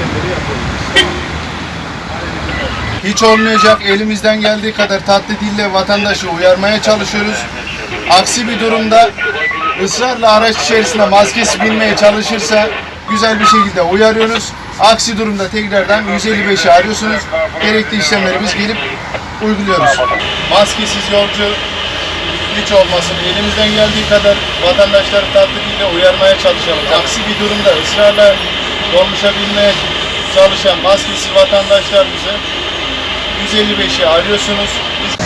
işlemleri yapıyoruz. Hiç olmayacak elimizden geldiği kadar tatlı dille vatandaşı uyarmaya çalışıyoruz. Aksi bir durumda ısrarla araç içerisinde maskesi binmeye çalışırsa güzel bir şekilde uyarıyoruz. Aksi durumda tekrardan 155'i arıyorsunuz. Gerekli işlemleri biz gelip uyguluyoruz. Maskesiz yolcu hiç olmasın. Elimizden geldiği kadar vatandaşları tatlı dille uyarmaya çalışalım. Aksi bir durumda ısrarla dolmuşa binmeye çalışan maskesiz vatandaşlarımızı 155'i arıyorsunuz. Biz